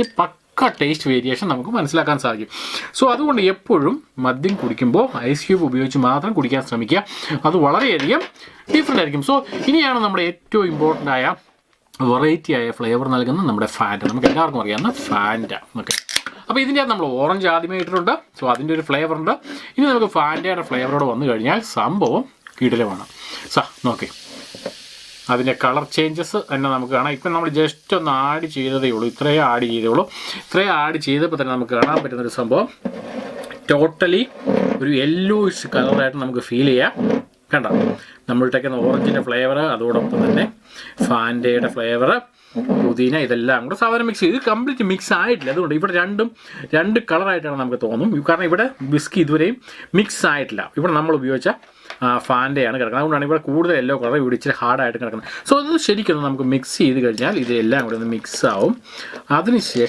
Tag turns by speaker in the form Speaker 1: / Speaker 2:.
Speaker 1: പക്ക taste variation നമുക്ക് മനസ്സിലാക്കാൻ സാധിക്കും. സോ അതുകൊണ്ട് എപ്പോഴും മദ്യം കുടിക്കുമ്പോൾ ഐസ് ക്യൂബ് ഉപയോഗിച്ച് മാത്രം കുടിക്കാൻ ശ്രമിക്കുക. അത് വളരെയധികം ഡിഫറെന്റ് ആയിരിക്കും. സോ ഇനിയാണ് നമ്മുടെ ഏറ്റവും ഇമ്പോർട്ടന്റ് ആയ വെറൈറ്റി ആയ ഫ്ലേവർ നൽകുന്ന നമ്മുടെ ഫാന്റ നമുക്ക് എല്ലാവർക്കും അറിയാവുന്ന ഫാന്റ ഓക്കെ അപ്പോൾ ഇതിന്റെ നമ്മൾ ഓറഞ്ച് ആദ്യമേ ഇട്ടിട്ടുണ്ട്. സോ അതിന്റെ ഒരു ഫ്ലേവർ ഉണ്ട്. ഇനി നമുക്ക് ഫാന്റയുടെ ഫ്ലേവറോട് വന്നു കഴിഞ്ഞാൽ സംഭവം കിടിലമാണ്. സാ നോക്കേ. അതിന്റെ കളർ ചേഞ്ചസ് തന്നെ നമുക്ക് കാണാം. ഇപ്പം നമ്മൾ ജസ്റ്റ് ഒന്ന് ആഡ് ചെയ്തതേ ഉള്ളൂ. ഇത്രയും ആഡ് ചെയ്തേ ഉള്ളൂ ഇത്രയും ആഡ് ചെയ്തപ്പോൾ തന്നെ നമുക്ക് കാണാൻ പറ്റുന്ന ഒരു സംഭവം. ടോട്ടലി ഒരു യെല്ലോയിഷ് കളറായിട്ട് നമുക്ക് ഫീൽ ചെയ്യാം. കണ്ട? നമ്മൾ ഇട്ടേക്കുന്ന ഓറഞ്ചിന്റെ ഫ്ലേവർ അതോടൊപ്പം തന്നെ ഫാന്റയുടെ ഫ്ലേവർ പുതിന ഇതെല്ലാം കൂടെ സാധാരണ മിക്സ് ചെയ്ത് കംപ്ലീറ്റ് മിക്സ് ആയിട്ടില്ല. അതുകൊണ്ട് ഇവിടെ രണ്ടും രണ്ട് കളറായിട്ടാണ് നമുക്ക് തോന്നും. കാരണം ഇവിടെ ബിസ്കി ഇതുവരെയും മിക്സ് ആയിട്ടില്ല. ഇവിടെ നമ്മൾ ഉപയോഗിച്ച ഫാന്റെയാണ് കിടക്കുന്നത്. അതുകൊണ്ടാണ് ഇവിടെ കൂടുതൽ യെല്ലോ കളർ ഇവിടെ ഇച്ചിരി ഹാർഡായിട്ട് കിടക്കുന്നത്. സോ അത് ശരിക്കും നമുക്ക് മിക്സ് ചെയ്ത് കഴിഞ്ഞാൽ ഇതെല്ലാം കൂടെ ഒന്ന് മിക്സ് ആവും. അതിനുശേഷം